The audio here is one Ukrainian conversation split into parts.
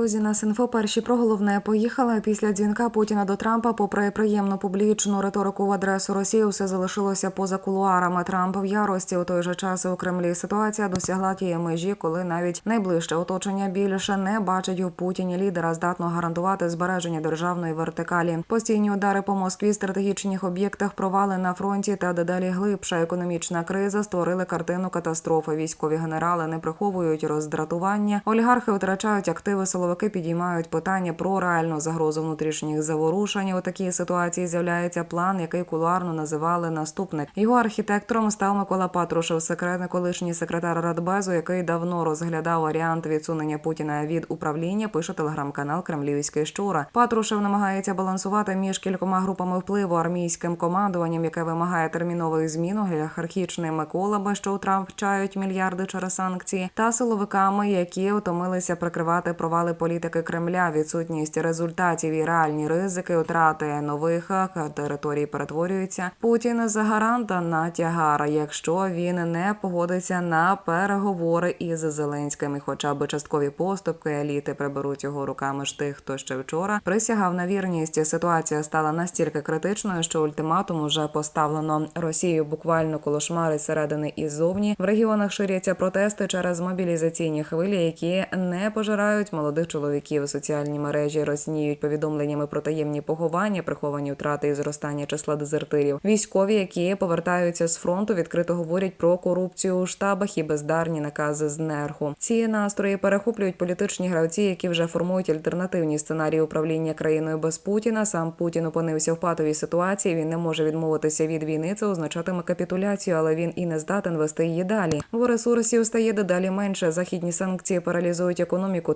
Друзі, нас інфо перші про головне поїхали. Після дзвінка Путіна до Трампа, попри приємну публічну риторику в адресу Росії, все залишилося поза кулуарами. Трамп в ярості у той же час у Кремлі ситуація досягла тієї межі, коли навіть найближче оточення більше не бачить у Путіні лідера, здатного гарантувати збереження державної вертикалі. Постійні удари по Москві, стратегічних об'єктах, провали на фронті та дедалі глибша економічна криза створили картину катастрофи. Військові генерали не приховують роздратування. Олігархи втрачають активи, силовики підіймають питання про реальну загрозу внутрішніх заворушень. У такій ситуації з'являється план, який кулуарно називали наступник. Його архітектором став Микола Патрушев, секретний колишній секретар Радбезу, який давно розглядав варіант відсунення Путіна від управління. Пише телеграм-канал Кремлівський Щура. Патрушев намагається балансувати між кількома групами впливу армійським командуванням, яке вимагає термінових змін олігархічними колами, що у мільярди через санкції, та силовиками, які утомилися прикривати провали політики Кремля, відсутність результатів і реальні ризики, втрати нових е, територій перетворюються. Путін за гаранта на тягара, якщо він не погодиться на переговори із Зеленським, і хоча б часткові поступки еліти приберуть його руками ж тих, хто ще вчора присягав на вірність. Ситуація стала настільки критичною, що ультиматум уже поставлено Росію буквально колошмарить середини і зовні. В регіонах ширяться протести через мобілізаційні хвилі, які не пожирають молодих чоловіків. Соціальні мережі розсніють повідомленнями про таємні поховання, приховані втрати і зростання числа дезертирів. Військові, які повертаються з фронту, відкрито говорять про корупцію у штабах і бездарні накази з нерху. Ці настрої перехоплюють політичні гравці, які вже формують альтернативні сценарії управління країною без Путіна. Сам Путін опинився в патовій ситуації. Він не може відмовитися від війни. Це означатиме капітуляцію, але він і не здатен вести її далі. Бо ресурсів стає дедалі менше. Західні санкції паралізують економіку.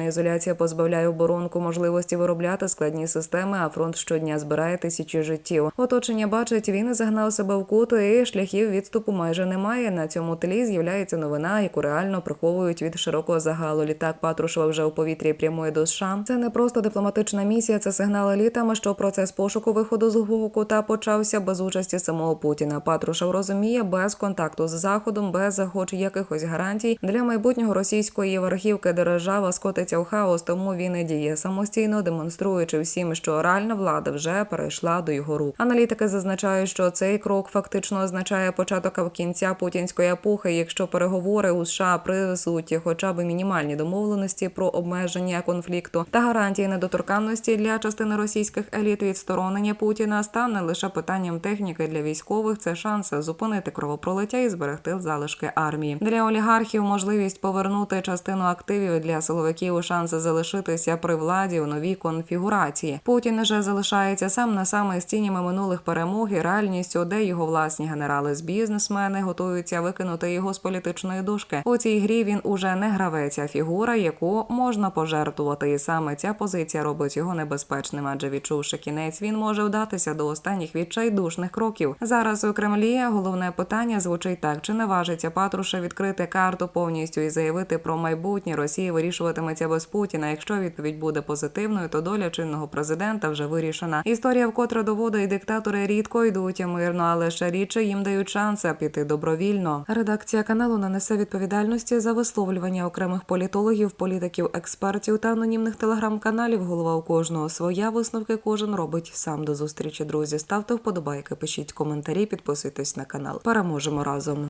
Технологічна ізоляція позбавляє оборонку можливості виробляти складні системи. А фронт щодня збирає тисячі життів. Оточення бачить, він загнав себе в кут, і шляхів відступу майже немає. На цьому тлі з'являється новина, яку реально приховують від широкого загалу. Літак Патрушева вже у повітрі прямує до США. Це не просто дипломатична місія, це сигнал елітам, що процес пошуку виходу з глухого кута почався без участі самого Путіна. Патрушев розуміє, без контакту з заходом, без хоч якихось гарантій для майбутнього російської верхівки держава скотиться в хаос, тому він і діє самостійно, демонструючи всім, що реальна влада вже перейшла до його рук. Аналітики зазначають, що цей крок фактично означає початок кінця путінської епохи, якщо переговори у США привезуть хоча б мінімальні домовленості про обмеження конфлікту та гарантії недоторканності для частини російських еліт відсторонення Путіна стане лише питанням техніки для військових. Це шанс зупинити кровопролиття і зберегти залишки армії. Для олігархів можливість повернути частину активів для силовиків шанс залишитися при владі у новій конфігурації. Путін вже залишається сам на саме з тінями минулих перемог і реальністю, де його власні генерали з бізнесмени готуються викинути його з політичної дошки. У цій грі він уже не гравець, а фігура, яку можна пожертвувати. І саме ця позиція робить його небезпечним, адже відчувши кінець, він може вдатися до останніх відчайдушних кроків. Зараз у Кремлі головне питання звучить так: чи наважиться Патруша відкрити карту повністю і заявити про майбутнє Росії вирішуватиметься без Путіна. Якщо відповідь буде позитивною, то доля чинного президента вже вирішена. Історія вкотре доводить диктатори рідко йдуть мирно, але ще рідше їм дають шанс піти добровільно. Редакція каналу не несе відповідальності за висловлювання окремих політологів, політиків, експертів та анонімних телеграм-каналів. Голова у кожного своя висновки кожен робить сам до зустрічі. Друзі, ставте вподобайки, пишіть коментарі, підписуйтесь на канал. Переможемо разом.